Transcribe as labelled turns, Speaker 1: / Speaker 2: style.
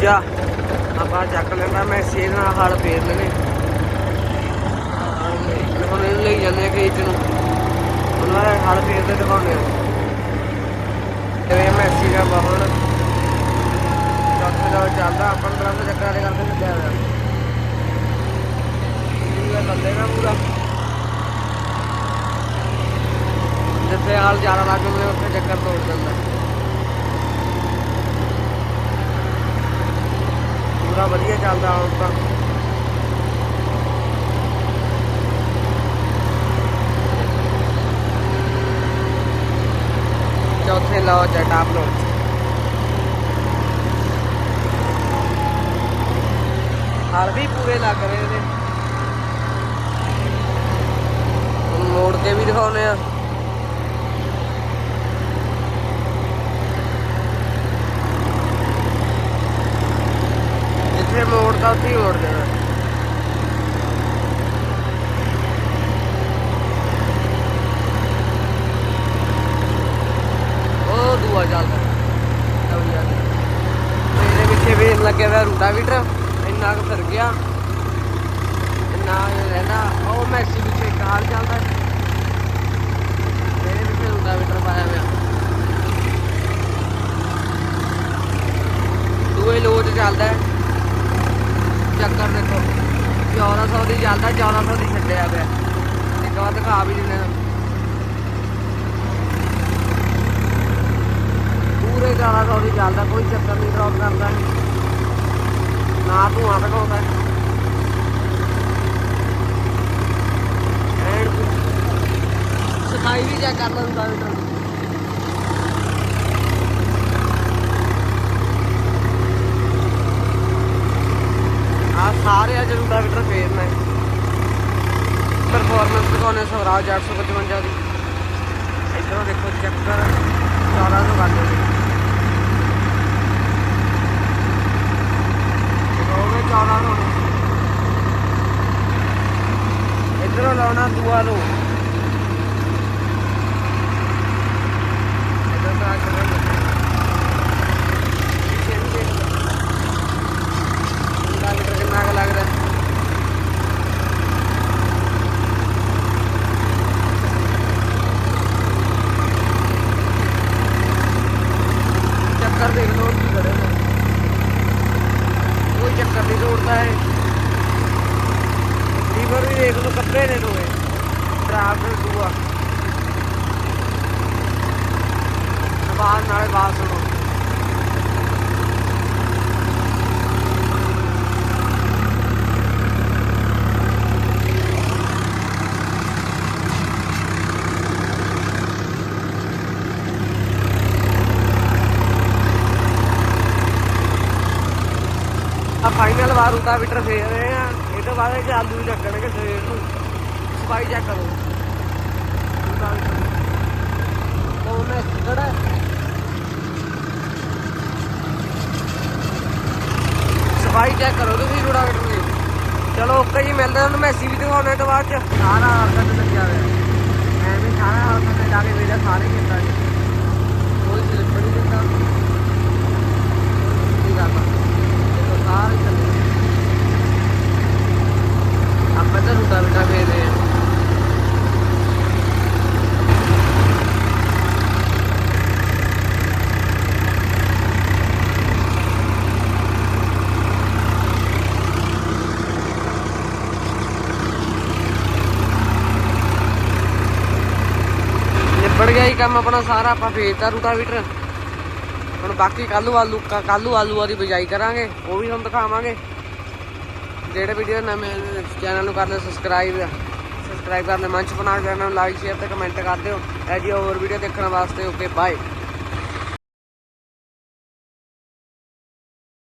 Speaker 1: ਦੂਜਾ। ਆਪਾਂ ਚੱਕ ਲੈਂਦਾ ਮੈਂ ਇਸੇ ਨਾਲ ਹਲ ਫੇਰ ਲੈਣੇ ਹੁਣ ਇਹਨੂੰ ਲਈ ਜਾਂਦੇ ਆ ਖੇਤ ਨੂੰ। ਉਹਨਾਂ ਦਾ ਹਲ ਫੇਰ ਤੇ ਦਿਖਾਉਂਦੇ ਆ। ਤੇ ਮੈਸੀ ਦਾ ਬਾਹਣ ਚੌਥੇ ਦਾ ਚੱਲਦਾ 15 ਦੇ ਚੱਕਰਾਂ ਦੇ ਕਰਕੇ ਛੱਡਿਆ ਹੋਇਆ। ਇਹ ਲੱਲੇ ਨਾ ਪੂਰਾ। ਜਿੱਥੇ ਹਾਲ ਜ਼ਿਆਦਾ ਲੱਗ ਜਾਂਦੇ ਉੱਥੇ ਚੱਕਰ ਤੋੜ ਦਿੰਦਾ। ਪੂਰਾ ਵਧੀਆ ਚੱਲਦਾ ਹੁਣ ਤਾਂ। ਚੌਥੇ ਲਾਓ ਜਟਾ ਅਪਲੋਡ ਹਾਲ ਵੀ ਪੂਰੇ ਲੱਗ ਰਹੇ ਨੇ। ਮੋੜ ਕੇ ਵੀ ਦਿਖਾਉਨੇ ਆ ਜਿੱਥੇ ਮੋੜਦਾ ਉੱਥੇ ਹੀ ਮੋੜ ਦੇਣਾ ਉਹ ਦੂਆ ਚੱਲਦਾ ਲਓ ਯਾਰ ਮੇਰੇ ਪਿੱਛੇ ਵੀ ਲੱਗਿਆ ਹੋਇਆ ਰੂਟਾਵੀਟਰ ਇੰਨਾ ਕੁ ਫਿਰ ਗਿਆ ਇੰਨਾ ਰਹਿੰਦਾ ਉਹ ਮੈਸੀ ਪਿੱਛੇ ਕਾਰ ਚੱਲਦਾ ਮੇਰੇ ਪਿੱਛੇ ਰੂਟਾਵੀਟਰ ਪਾਇਆ ਹੋਇਆ ਦੂਏ ਲੋਟ ਚੱਲਦਾ ਹੈ। ਚੱਕਰ ਦੇਖੋ। 1400 ਦੀ ਚੱਲਦਾ 1400 ਦੀ ਛੱਡਿਆ ਪਿਆ। ਇੱਕ ਵਾਰ ਦਿਖਾ ਵੀ ਦਿੰਦੇ ਨੇ ਪੂਰੇ 1400 ਦੀ ਚੱਲਦਾ ਕੋਈ ਚੱਕਰ ਨਹੀਂ ਡ੍ਰੌਪ ਕਰਦਾ। ਨਾ ਧੂਆਂ ਦਿਖਾਉਂਦਾ। ਐਂਡ ਸਫ਼ਾਈ ਵੀ ਚੈੱਕ ਕਰ ਲੈਂਦਾ ਮੀਟਰ ਆ ਸਾਰੇ ਆ ਜਰੂਰ ਮੀਟਰ ਫੇਰਨਾ ਹੈ ਪਰਫਾਰਮੈਂਸ ਦਿਖਾਉਣੇ ਸਵਰਾਜ 855 ਦੀ। ਇਧਰੋਂ ਦੇਖੋ ਚੱਕਰ 1400 ਕਰ ਦਿਓ ਹੋਵੇ 1400 ਇਧਰੋਂ ਲਾਉਣਾ ਦੂਆ ਲੋ ਇਧਰ ਤਾਂ ਚੱਕਰ ਪਿੱਛੇ ਵੀ ਦੇਖ ਲਓ ਮੀਟਰ ਕਿੰਨਾ ਕੁ ਲੱਗਦਾ ਚੱਕਰ ਦੇਖ ਲਓ ਕੀ ਕਰੇ ਨੇ। ਕੋਈ ਚੱਕਰ ਨਹੀਂ ਤੋੜਦਾ ਹੈ ਲੀਵਰ ਵੀ ਦੇਖ ਲਓ, ਕੱਪੜੇ ਨੇ ਦੋਏ ਖਰਾਬ ਦੂਆ। ਆਵਾਜ਼ ਨਾਲ ਆਵਾਜ਼ ਸੁਣੋ। ਆ ਫਾਈਨਲ ਵਾਰ ਉਤਾ ਮੀਟਰ ਫੇਰ ਰਹੇ ਆ। ਇਹ ਤੋਂ ਬਾਅਦ ਇਹ ਆਲੂ ਲੱਗਣਗੇ ਸਵੇਰ ਨੂੰ। ਸਫ਼ਾਈ ਚੈੱਕ ਕਰੋ। ਉਹ ਮੈਂ ਕਿਹੜਾ ਸਫ਼ਾਈ ਚੈੱਕ ਕਰੋ ਤੁਸੀਂ ਰੋੜਾ ਮੀਟਰ ਦੀ ਚਲੋ ਓਕੇ ਜੀ, ਮਿਲਦੇ ਹਾਂ ਮੈਸੀ ਵੀ ਦਿਖਾਉਣੇ ਤੋਂ ਬਾਅਦ ਚ। ਸਾਰਾ ਹਰਕਤ ਲੱਗਿਆ ਹੋਇਆ। ਮੈਂ ਵੀ ਸਾਰਾ ਹਰਕਤ ਤੇ ਜਾ ਕੇ ਵੇਲਾ ਸਾਰੇ ਕੀਤਾ ਜੀ ਕੋਈ ਸਲਿੱਪ ਨਹੀਂ ਦਿੰਦਾ ਕੀ ਕਰਦਾ ਦੇਖੋ ਸਾਰੇ ਚੱਲੇ ਆਪਾਂ ਤਾਂ ਰੂਟਾ ਬੇਟਾ ਫੇਰ ਰਹੇ ਹਾਂ ਨਿਬੜ ਗਿਆ ਹੀ ਕੰਮ ਆਪਣਾ ਸਾਰਾ, ਆਪਾਂ ਫੇਰਤਾ ਰੂਟਾਵੀਟਰ ਹੁਣ ਬਾਕੀ ਕੱਲੂ ਆਲੂ ਕੱਲੂ ਆਲੂਆਂ ਦੀ ਬਿਜਾਈ ਕਰਾਂਗੇ, ਉਹ ਵੀ ਤੁਹਾਨੂੰ ਦਿਖਾਵਾਂਗੇ। ਜਿਹੜੇ ਵੀਡੀਓ ਨਵੇਂ ਚੈਨਲ ਨੂੰ ਕਰ ਲਿਓ ਸਬਸਕ੍ਰਾਈਬ ਸਬਸਕ੍ਰਾਈਬ ਕਰ ਲਿਓ ਮੰਚ ਬਣਾ ਚੈਨਲ ਨੂੰ ਲਾਈਕ ਸ਼ੇਅਰ ਤੇ ਕਮੈਂਟ ਕਰ ਦਿਓ। ਇਹ ਜੀ ਹੋਰ ਵੀਡੀਓ ਦੇਖਣ ਵਾਸਤੇ ਓਕੇ ਬਾਏ